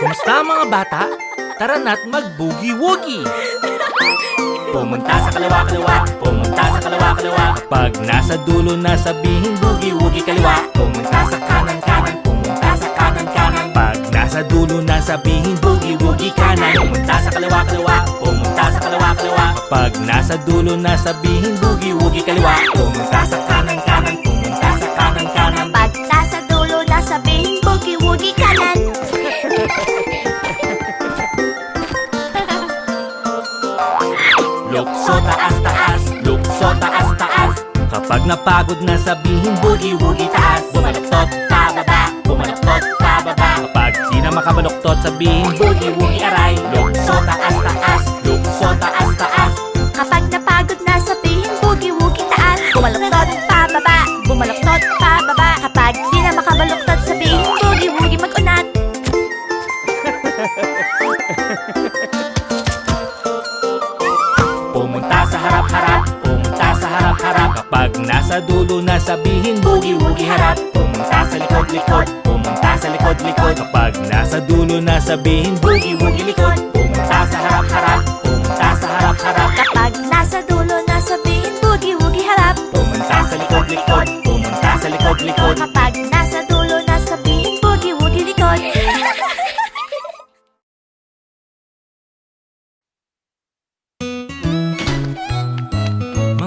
Kumusta mga bata? Tara na't mag-boogie-woogie! Pumunta sa kaliwa-kaliwa, pumunta sa kaliwa-kaliwa. Pag nasa dulo na sabihin boogie-woogie kaliwa. Pumunta sa kanan-kanan, pumunta sa kanan-kanan. Pag nasa dulo na sabihin boogie-woogie kanan. Pumunta sa kaliwa-kaliwa, pumunta sa kaliwa-kaliwa. Pag nasa dulo na sabihin boogie-woogie kaliwa. Pumunta sa kanan-kanan, Kapag napagod na sabihin boogie-woogie taas. Bumaluktot, pababa, bumaluktot, pababa Kapag di na makabaluktot sabihin boogie-woogie aray. Lukso taas-taas, lukso taas-taas Kapag napagod na sabihin boogie-woogie taas. Bumaluktot, pababa, bumaluktot, pababa. Kapag di na makabaluktot sabihin boogie-woogie mag-unat. Pumunta Kapag nasa dulo na sabihin boogie-woogie harap. Pumunta sa likod-likod, pumunta sa likod-likod Kapag nasa dulo na sabihin boogie-woogie likod. Pumunta sa harap-harap, pumunta sa harap-harap Kapag nasa dulo na sabihin boogie-woogie harap. Pumunta sa likod-likod, pumunta sa likod-likod Kapag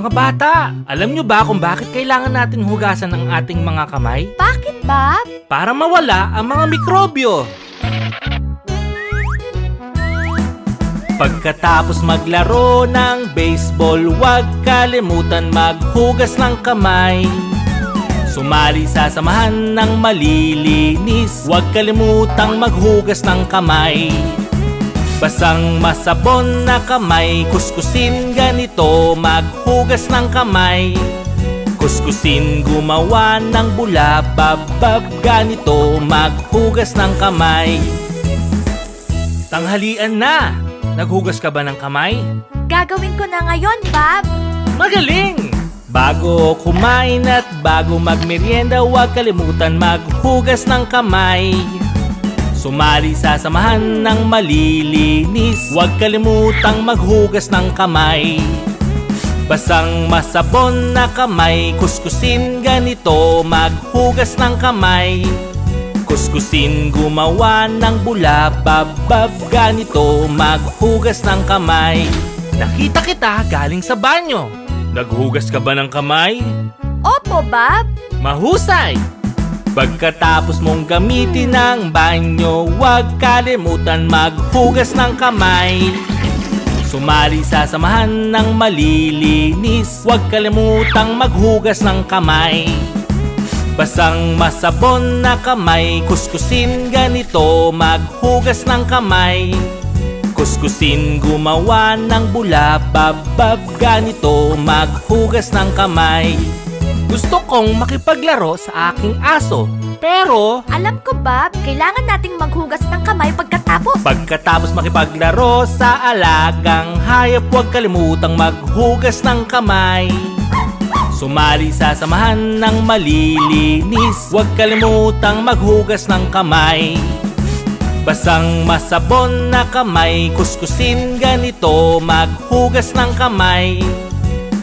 Mga bata, alam nyo ba kung bakit kailangan natin hugasan ang ating mga kamay? Bakit, Bob? Para mawala ang mga mikrobyo. Pagkatapos maglaro ng baseball, huwag kalimutan maghugas ng kamay. Sumali sa samahan ng malilinis, huwag kalimutang maghugas ng kamay. Basang masabon na kamay, kuskusin ganito, maghugas ng kamay. Kuskusin gumawa ng bula, babab ganito, maghugas ng kamay. Tanghalian na! Naghugas ka ba ng kamay? Gagawin ko na ngayon, Bob. Magaling! Bago kumain at bago magmerienda, huwag kalimutan maghugas ng kamay. Sumali sa samahan ng malilinis, huwag kalimutang maghugas ng kamay. Basang masabon na kamay, kuskusin ganito, maghugas ng kamay. Kuskusin gumawa ng bula, babab ganito, maghugas ng kamay. Nakita kita galing sa banyo. Naghugas ka ba ng kamay? Opo, Bob. Mahusay! Pagkatapos mong gamitin ang banyo, huwag kalimutan maghugas ng kamay. Sumali sa samahan ng malilinis, huwag kalimutang maghugas ng kamay. Basang masabon na kamay, kuskusin ganito, maghugas ng kamay. Kuskusin gumawa ng bula, babab ganito, maghugas ng kamay. Gusto kong makipaglaro sa aking aso, pero Alam ko, Bob, kailangan nating maghugas ng kamay pagkatapos. pagkatapos makipaglaro sa alagang hayop, huwag kalimutang maghugas ng kamay. Sumali sa samahan ng malilinis, huwag kalimutang maghugas ng kamay. Basang masabon na kamay, kuskusin ganito, maghugas ng kamay.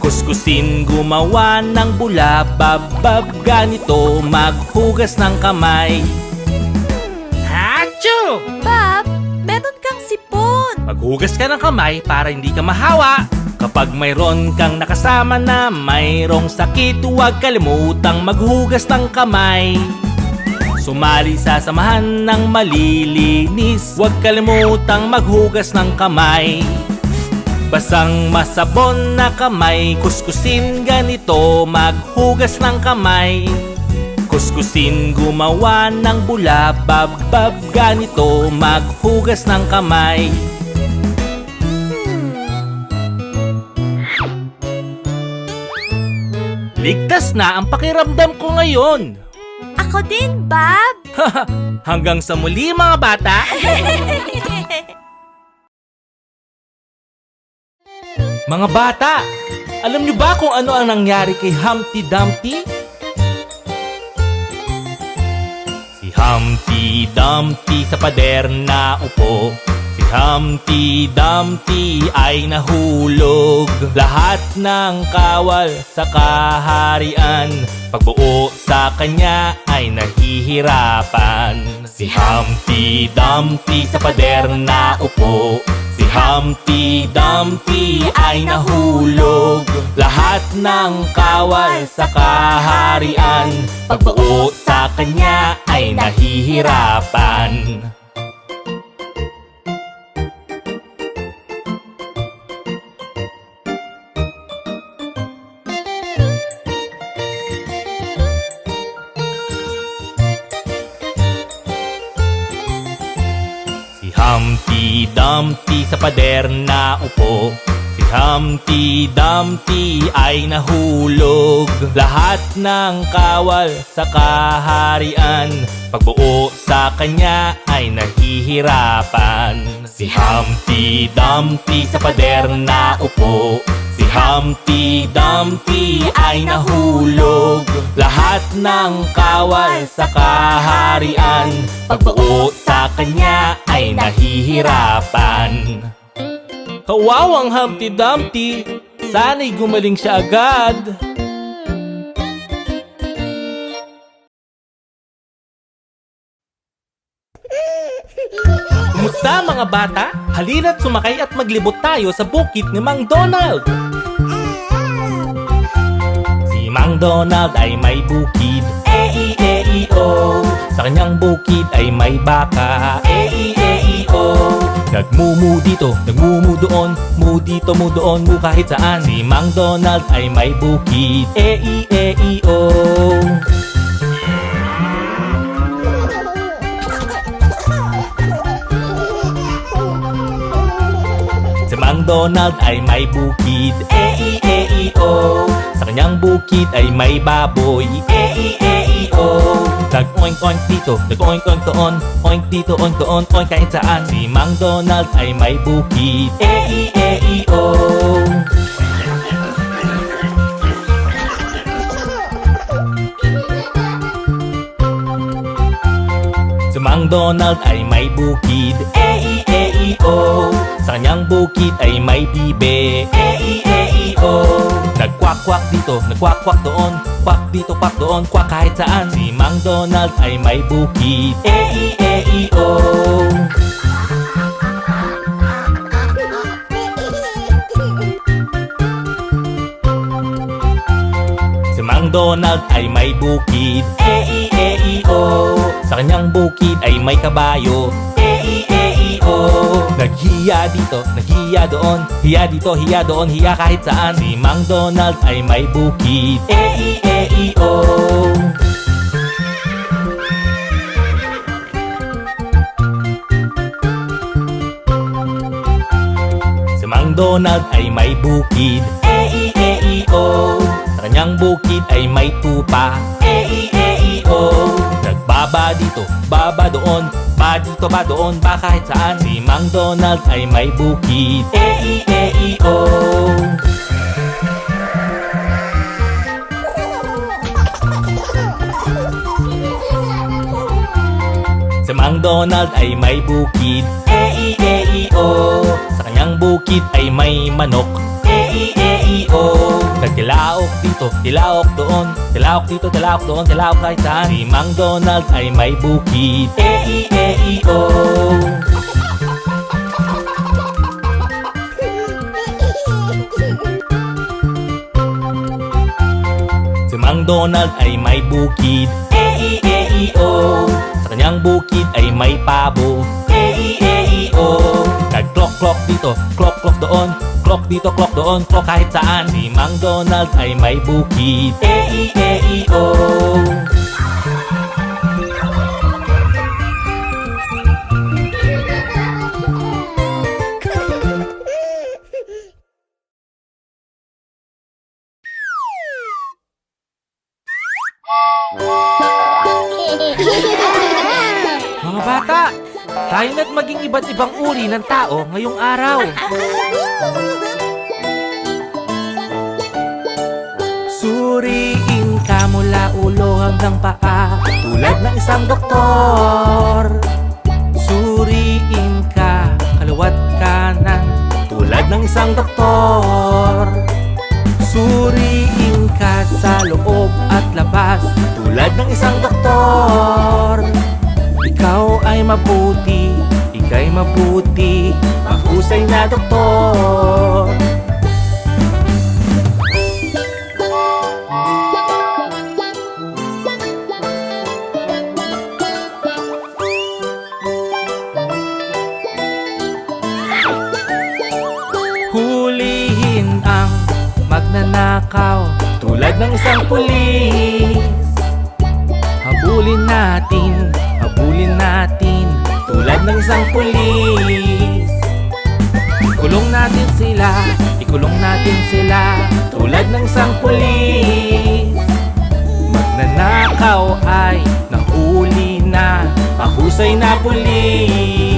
Kuskusin gumawa ng bula, babab ganito, maghugas ng kamay. Achoo! Bob, meron kang sipon. Maghugas ka ng kamay para hindi ka mahawa. Kapag mayroon kang nakasama na mayroong sakit, huwag kalimutang maghugas ng kamay. Sumali sa samahan ng malilinis, huwag kalimutang maghugas ng kamay. Basang masabon na kamay, kuskusin ganito, maghugas ng kamay. Kuskusin gumawa ng bula, babab ganito, maghugas ng kamay. Ligtas na ang pakiramdam ko ngayon. Ako din, Bob. Hanggang sa muli mga bata. Mga bata, alam niyo ba kung ano ang nangyari kay Humpty Dumpty? Si Humpty Dumpty sa pader na upo. Si Humpty Dumpty ay nahulog. Lahat ng kawal sa kaharian Pagbuo sa kanya ay nahihirapan. Si Humpty Dumpty sa pader na upo Humpty Dumpty ay nahulog. Lahat ng kawal sa kaharian Pagbuo sa kanya ay nahihirapan. Si Humpty Dumpty sa pader na upo. Si Humpty Dumpty ay nahulog. Lahat ng kawal sa kaharian Pagbuo sa kanya ay nahihirapan. Si Humpty Dumpty sa pader na upo. Si Humpty Dumpty ay nahulog. Lahat ng kawal sa kaharian Pagbuo kanya ay nahihirapan. Kawawang Humpty Dumpty Sana'y gumaling siya agad. Kumusta mga bata? Halina't sumakay at maglibot tayo sa bukid ni Mang Donald. Si Mang Donald ay may bukid Sa kanyang bukid ay may baka. E-I-E-I-O Nagmumu dito, nagmumu doon. Mu dito, mu doon, mu kahit saan. Si Mang Donald ay may bukid. E-I-E-I-O Si Mang Donald ay may bukid. E-I-E-I-O Sa kanyang bukid ay may baboy. E-I-E-I-O Nag-oink oink dito, nag-oink oink doon Oink dito, oink doon, oink kahit saan. Si Mang Donald ay may bukid. E-I-E-I-O Si Mang Donald ay may bukid. E-I-E-I-O Sa kanyang bukid ay may bibe. E-I-E-I-O Nagkwak-kwak dito, nagkwak-kwak doon. Kwak dito, kwak doon, kwak kahit saan. Si Mang Donald ay may bukid E-I-E-I-O Si Mang Donald ay may bukid E-I-E-I-O Sa kanyang bukid ay may kabayo. E-I-E-I-O Naghiya dito, naghiya doon. Hiya dito, hiya doon, hiya kahit saan. Si Mang Donald ay may bukid. E-I-E-I-O Si Mang Donald ay may bukid. E-I-E-I-O Sa kanyang bukid ay may tupa. E-I-E-I-O Nagbaba dito, baba doon Ba dito, ba doon, ba kahit saan. Si Mang Donald ay may bukid E-I-E-I-O Si Mang Donald ay may bukid E-I-E-I-O Sa kanyang bukid ay may manok. E-I-E-I-O Nagtilaok dito, tilaok doon. Tilaok dito, tilaok doon, tilaok kahit saan. Si Mang Donald ay may bukid. E-I-E-I-O Si Mang Donald ay may bukid. E-I-E-I-O Sa kanyang bukid ay may pabo. E-I-E-I-O Nag-clock-clock dito, clock-clock doon Clock dito, clock doon, clock kahit saan. Si Mang Donald ay may bukid. E-I-E-I-O tayo na't maging iba't ibang uri ng tao ngayong araw. Suriin ka mula ulo hanggang paa Tulad ng isang doktor. Suriin ka kaliwat kanan Tulad ng isang doktor. Suriin ka sa loob at labas Tulad ng isang doktor Ikaw ay mabuti, ika'y mabuti Mahusay na doktor. Hulihin ang magnanakaw Tulad ng isang pulis. Habulin natin, natin Tulad ng isang pulis. Ikulong natin sila, ikulong natin sila Tulad ng isang pulis. Magnanakaw ay nahuli na Mahusay na pulis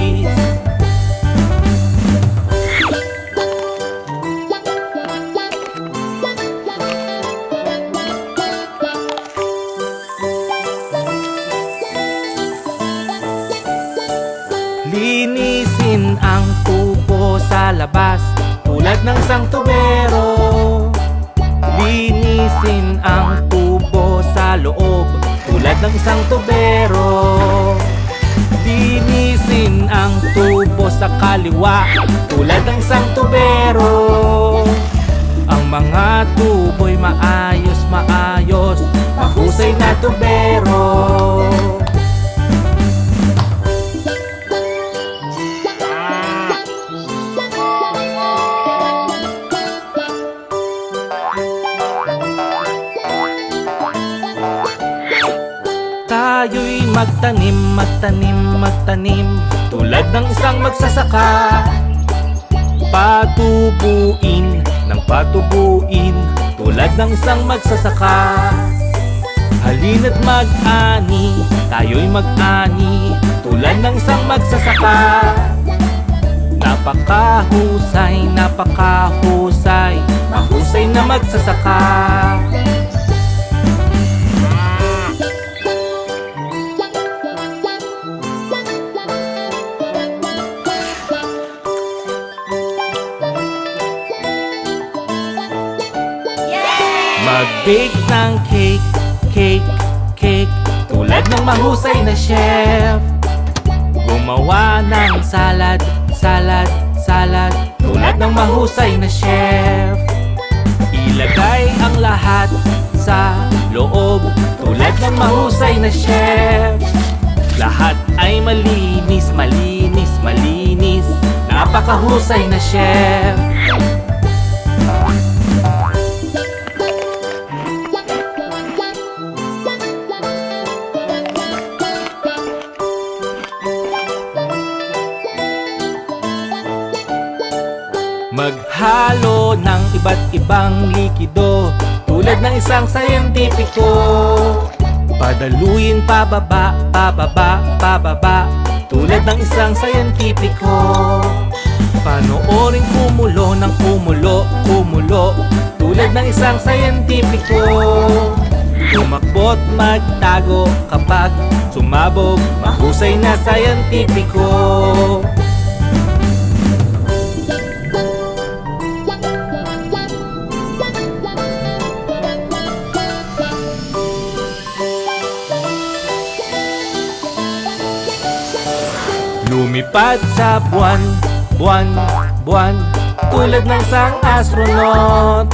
labas Tulad ng isang tubero Linisin ang tubo sa loob Tulad ng isang tubero Linisin ang tubo sa kaliwa Tulad ng isang tubero Ang mga tubo'y maayos, maayos Mahusay na tubero magtanim, Tulad ng isang magsasaka. Patubuin ng patubuin Tulad ng isang magsasaka. Halina't mag-ani, tayo'y mag-ani Tulad ng isang magsasaka. Napakahusay, napakahusay Mahusay na magsasaka Mag-bake ng cake, cake, cake. Tulad ng mahusay na chef. Gumawa ng salad, salad, salad. Tulad ng mahusay na chef. Ilagay ang lahat sa loob. Tulad ng mahusay na chef. Lahat ay malinis, malinis, malinis. Napakahusay na chef ibang likido Tulad ng isang sayentipiko Padaluin pababa, pababa, pababa Tulad ng isang sayentipiko Panoorin kumulo ng kumulo, kumulo Tulad ng isang sayentipiko Tumakbo't magtago kapag sumabog Mahusay na sayentipiko Lumipad sa buwan, buwan, buwan Tulad ng isang astronaut.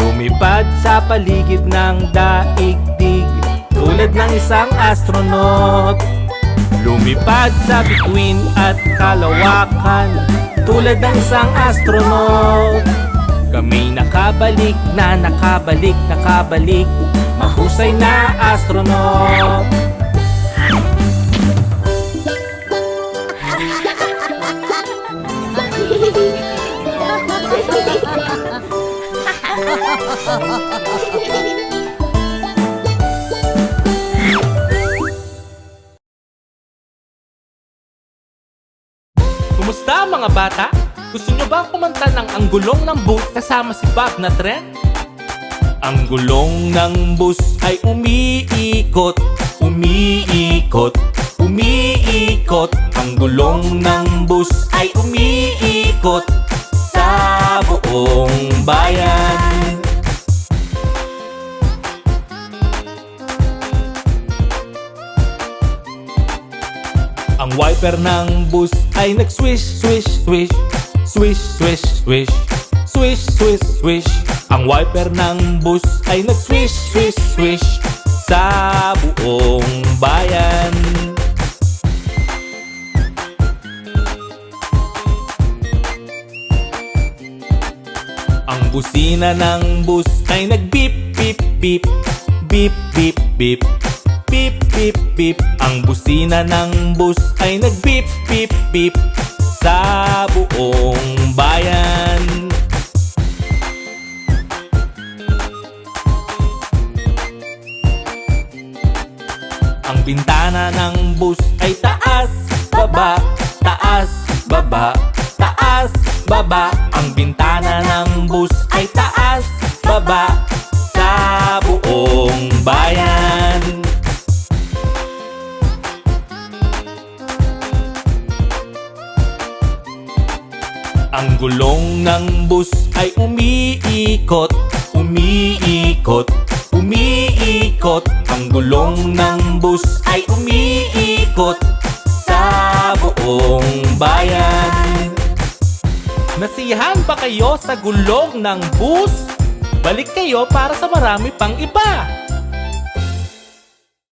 Lumipad sa paligid ng daigdig Tulad ng isang astronaut. Lumipad sa bituin at kalawakan Tulad ng isang astronaut. Kami nakabalik na nakabalik, nakabalik Mahusay na astronaut Kumusta mga bata? Gusto nyo ba kumanta ng Ang Gulong ng Boot kasama si Bob na trend? Ang gulong ng bus ay umiikot Umiikot, umiikot Ang gulong ng bus ay umiikot Sa buong bayan. Ang wiper ng bus ay nag-swish, swish, swish Swish, swish, swish Swish, swish, swish. Ang wiper ng bus ay nag-swish, swish, swish Sa buong bayan Busina ng bus ay nag-beep, beep, beep Beep, beep, beep Beep, beep, beep Ang busina ng bus ay nag-beep, beep, beep Sa buong bayan. Ang bintana ng bus ay taas, baba, taas, baba, baba Ang bintana ng bus ay taas, baba Sa buong bayan. Ang gulong ng bus ay umiikot, umiikot, umiikot. Ang gulong ng bus ay umiikot sa buong bayan Nasiyahan ba kayo sa gulong ng bus? Balik kayo para sa marami pang iba!